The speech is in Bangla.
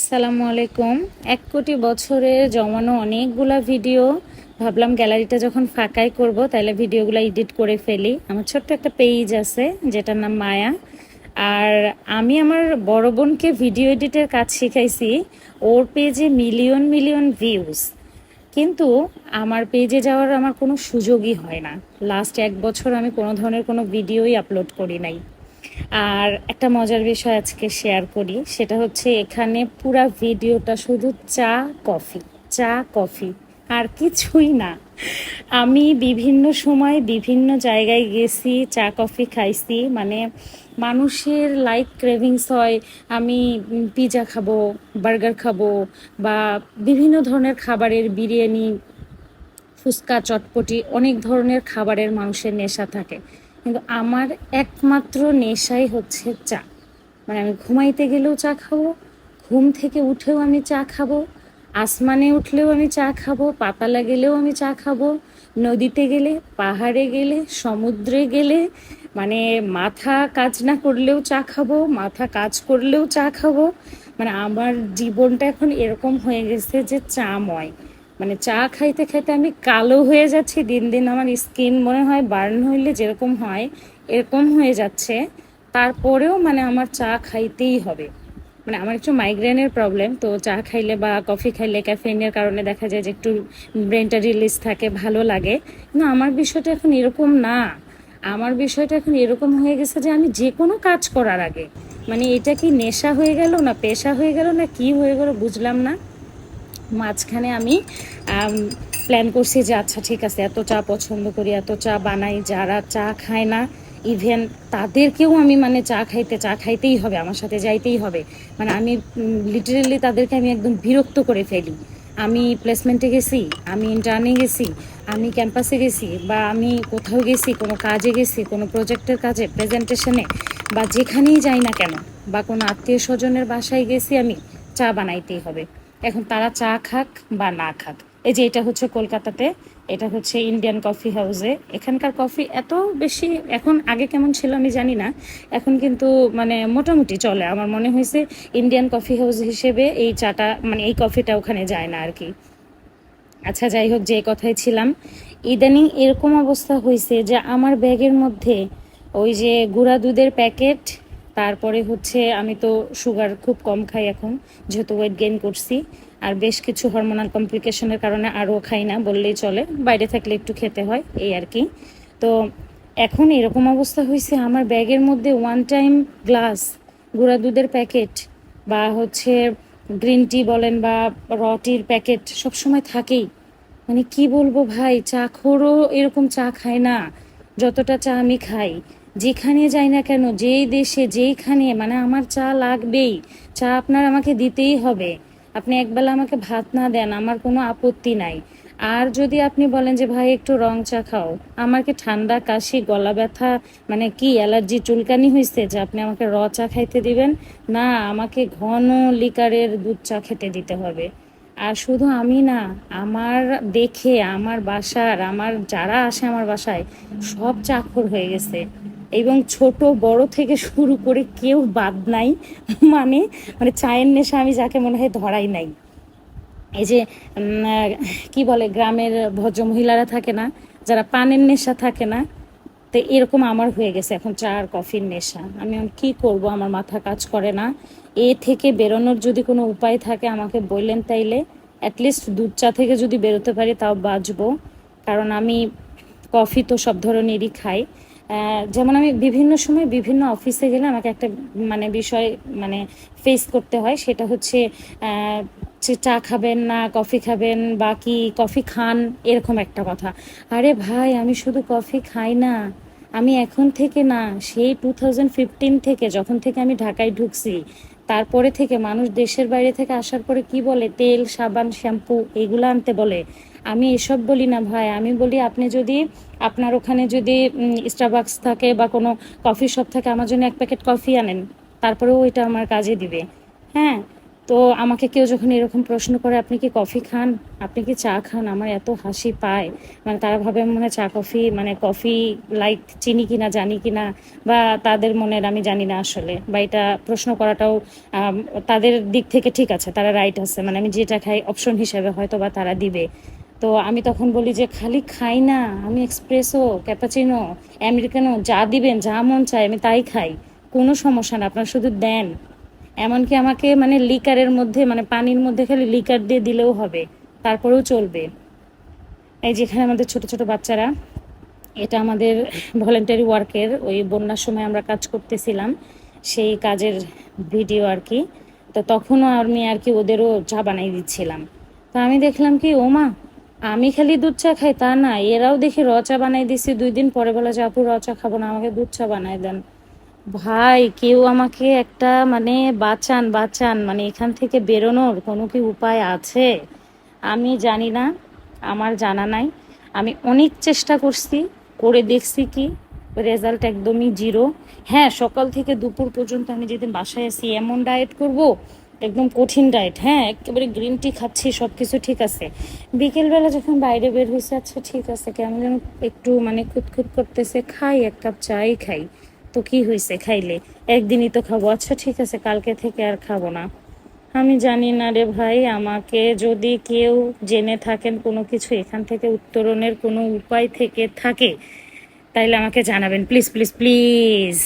আসসালামু আলাইকুম। এক কোটি বছরে জমানো অনেকগুলা ভিডিও। ভাবলাম গ্যালারিটা যখন ফাঁকাই করব, তাহলে ভিডিওগুলো এডিট করে ফেলি। আমার ছোট্ট একটা পেজ আছে, যেটার নাম মায়া। আর আমি আমার বড় বোনকে ভিডিও এডিটের কাজ শিখাইছি। ওর পেজে মিলিয়ন মিলিয়ন ভিউজ কিন্তু আমার পেজে যাওয়ার আমার কোনো সুযোগই হয় না। লাস্ট এক বছর আমি কোনো ধরনের কোনো ভিডিওই আপলোড করি নাই। আর একটা মজার বিষয় আজকে শেয়ার করি, সেটা হচ্ছে এখানে পুরা ভিডিওটা শুধু চা, কফি চা, কফি, আর কিছুই না। আমি বিভিন্ন সময় বিভিন্ন জায়গায় গেছি, চা, কফি খাইছি মানে মানুষের লাইক ক্রেভিংস হয়, আমি পিৎজা খাব বার্গার খাব, বা বিভিন্ন ধরনের খাবারের বিরিয়ানি, ফুচকা, চটপটি, অনেক ধরনের খাবারের মানুষের নেশা থাকে। কিন্তু আমার একমাত্র নেশাই হচ্ছে চা। মানে আমি ঘুমাইতে গেলেও চা খাব, ঘুম থেকে উঠেও আমি চা খাব, আসমানে উঠলেও আমি চা খাব, পাতালা গেলেও আমি চা খাব, নদীতে গেলে, পাহাড়ে গেলে, সমুদ্রে গেলে মানে মাথা কাজ না করলেও চা খাব, মাথা কাজ করলেও চা খাব। মানে আমার জীবনটা এখন এরকম হয়ে গেছে যে চা চাময়। মানে চা খাইতে খাইতে আমি কালো হয়ে যাচ্ছি, দিন দিন আমার স্কিন মনে হয় বার্ন হইলে যেরকম হয়, এরকম হয়ে যাচ্ছে। তারপরেও মানে আমার চা খাইতেই হবে। মানে আমার একটু মাইগ্রেনের প্রবলেম তো চা খাইলে বা কফি খাইলে ক্যাফেইনের কারণে দেখা যায় যে একটু ব্রেনটা রিলিজ থাকে, ভালো লাগে। কিন্তু আমার বিষয়টা এখন এরকম না। আমার বিষয়টা এখন এরকম হয়ে গেছে যে আমি যে কোনো কাজ করার আগে মানে এটা কি নেশা হয়ে গেল না পেশা হয়ে গেল না কি হয়ে গেল বুঝলাম না। মাঝখানে আমি প্ল্যান করছি যে আচ্ছা ঠিক আছে, এত চা পছন্দ করি, এত চা বানাই, যারা চা খায় না ইভেন তাদেরকেও আমি মানে চা খাইতে, চা খাইতেই হবে, আমার সাথে যাইতেই হবে। মানে আমি লিটারেলি তাদেরকে আমি একদম বিরক্ত করে ফেলি। আমি প্লেসমেন্টে গেছি, আমি ইন্টার্নে গেছি, আমি ক্যাম্পাসে গেছি, বা আমি কোথাও গেছি, কোনো কাজে গেছি, কোনো প্রজেক্টের কাজে প্রেজেন্টেশনে বা যেখানেই যাই না কেন, বা কোনো আত্মীয় স্বজনের বাসায় গেছি আমি, চা বানাইতেই হবে। এখন তারা চা খাক বা না খাক। এই যে এটা হচ্ছে কলকাতাতে, এটা হচ্ছে ইন্ডিয়ান কফি হাউসে এখানকার কফি এত বেশি এখন আগে কেমন ছিল আমি জানি না। এখন কিন্তু মানে মোটামুটি চলে। আমার মনে হয়েছে ইন্ডিয়ান কফি হাউস হিসেবে এই চাটা মানে এই কফিটা ওখানে যায় না আর কি। আচ্ছা যাই হোক, যে কথায় ছিলাম। ইদানিং এরকম অবস্থা হয়েছে যে আমার ব্যাগের মধ্যে ওই যে গুঁড়া দুধের প্যাকেট তারপরে হচ্ছে আমি তো সুগার খুব কম খাই এখন, যেহেতু ওয়েট গেইন করছি, আর বেশ কিছু হরমোনাল কমপ্লিকেশনের কারণে আরও খাই না বললেই চলে, বাইরে থাকলে একটু খেতে হয়, এই আর কি। তো এখন এরকম অবস্থা হয়েছে, আমার ব্যাগের মধ্যে ওয়ান টাইম গ্লাস গুঁড়া দুধের প্যাকেট বা হচ্ছে গ্রিন টি বলেন বা র টির প্যাকেট সবসময় থাকেই। মানে কি বলব ভাই, চা খোরও এরকম চা খায় না, যতটা চা আমি খাই। যেখানে যাই না কেন, যেই দেশে, যেইখানে মানে আমার চা লাগবেই। চা আপনার আমাকে দিতেই হবে। আপনি একবেলা আমাকে ভাত না দেন, আমার কোনো আপত্তি নাই। আর যদি আপনি বলেন যে, ভাই, একটু রং চা খাও। আমাকে ঠান্ডা, কাশি, গলা ব্যথা মানে কি অ্যালার্জি, চুলকানি হয়েছে যে আপনি আমাকে র চা খাইতে দিবেন? না, আমাকে ঘন লিকারের দুধ চা খেতে দিতে হবে। আর শুধু আমি না, আমার দেখে, আমার বাসার, আমার যারা আসে আমার বাসায়, সব চাকর হয়ে গেছে। এবং ছোট, বড় থেকে শুরু করে কেউ বাদ নাই। মানে মানে চায়ের নেশা আমি যাকে মনে হয় ধরাই নাই। এই যে কি বলে, গ্রামের ভদ্র মহিলারা থাকে না, যারা পানের নেশা থাকে না, তো এরকম আমার হয়ে গেছে এখন চা আর কফির নেশা। আমি কি করব? আমার মাথা কাজ করে না। এ থেকে বেরোনোর যদি কোনো উপায় থাকে, আমাকে বললেন তাইলে অ্যাটলিস্ট দুধ চা থেকে যদি বেরোতে পারি, তাও বাঁচবো। কারণ আমি কফি তো সব ধরনেরই খাই। যেমন আমি বিভিন্ন সময় বিভিন্ন অফিসে গেলে আমাকে একটা মানে বিষয় মানে ফেস করতে হয়। সেটা হচ্ছে চা খাবেন না কফি খাবেন বা কি কফি খান, এরকম একটা কথা। আরে ভাই, আমি শুধু কফি খাই না। আমি এখন থেকে না, সেই টু থাউজেন্ড ফিফটিন থেকে যখন থেকে আমি ঢাকায় ঢুকছি, তারপরে থেকে মানুষ দেশের বাইরে থেকে আসার পরে কি বলে, তেল, সাবান, শ্যাম্পু এগুলো আনতে বলে। আমি এসব বলি না ভাই, আমি বলি আপনি যদি আপনার ওখানে যদি স্টারবাক্স থাকে বা কোনো কফি শপ থাকে, আমার জন্য এক প্যাকেট কফি আনেন, তারপরেও ওইটা আমার কাজে দিবে। হ্যাঁ তো আমাকে কেউ যখন এরকম প্রশ্ন করে, আপনি কি কফি খান? আপনি কি চা খান? আমার এত হাসি পায়। মানে তারা ভাবে মনে চা, কফি মানে কফি লাইক চিনি কিনা, জানি কিনা, বা তাদের মনের আমি জানি না আসলে। বা এটা প্রশ্ন করাটাও তাদের দিক থেকে ঠিক আছে, তারা রাইট আছে। মানে আমি যেটা খাই অপশন হিসেবে হয়তো বা তারা দিবে। তো আমি তখন বলি যে, খালি খাই না, আমি এক্সপ্রেসো ক্যাপাচিনো আমেরিকানো যা দিবেন, যা মন চায়, আমি তাই খাই। কোনো সমস্যা না, আপনারা শুধু দেন। এমনকি আমাকে মানে লিকারের মধ্যে মানে পানির মধ্যে খালি লিকার দিয়ে দিলেও হবে, তারপরেও চলবে। এই যেখানে আমাদের ছোট ছোট বাচ্চারা, এটা আমাদের ভলেন্টারি ওয়ার্কের ওই বন্যার সময় আমরা কাজ করতেছিলাম, সেই কাজের ভিডিও আর কি। তো তখনও আমি আর কি ওদেরও চা বানাই দিচ্ছিলাম। তো আমি দেখলাম কি, ও মা, আমি খালি দুধ চা খাই, তা না, এরাও দেখি র চা বানাই দিছি, দুই দিন পরে বলে যে, আপু, র চা খাব না, আমাকে দুধ চা বানাই দেন। ভাই, কেউ আমাকে একটা মানে বাঁচান বাঁচান মানে এখান থেকে বেরোনোর কোনো কি উপায় আছে? আমি জানি না, আমার জানা নাই। আমি অনেক চেষ্টা করছি, করে দেখছি কি রেজাল্ট একদমই জিরো হ্যাঁ সকাল থেকে দুপুর পর্যন্ত আমি যেদিন বাসায় আছি, এমন ডায়েট করব, একদম কঠিন ডায়েট হ্যাঁ একেবারে গ্রিন টি খাচ্ছি সব কিছু ঠিক আছে। বিকেলবেলা যখন বাইরে বের হয়েছে আচ্ছা ঠিক আছে, কেমন যেন একটু মানে খুঁতখুত করতেছে, খাই, এক কাপ চাই খাই। তো কি হয়েছে খাইলে? একদিনই তো খাব। আচ্ছা ঠিক আছে, কালকে থেকে আর খাব না। আমি জানি না রে ভাই, আমাকে যদি কেউ জেনে থাকেন কোনো কিছু, এখান থেকে উত্তরণের কোনো উপায় থেকে থাকে, তাইলে আমাকে জানাবেন। Please please please.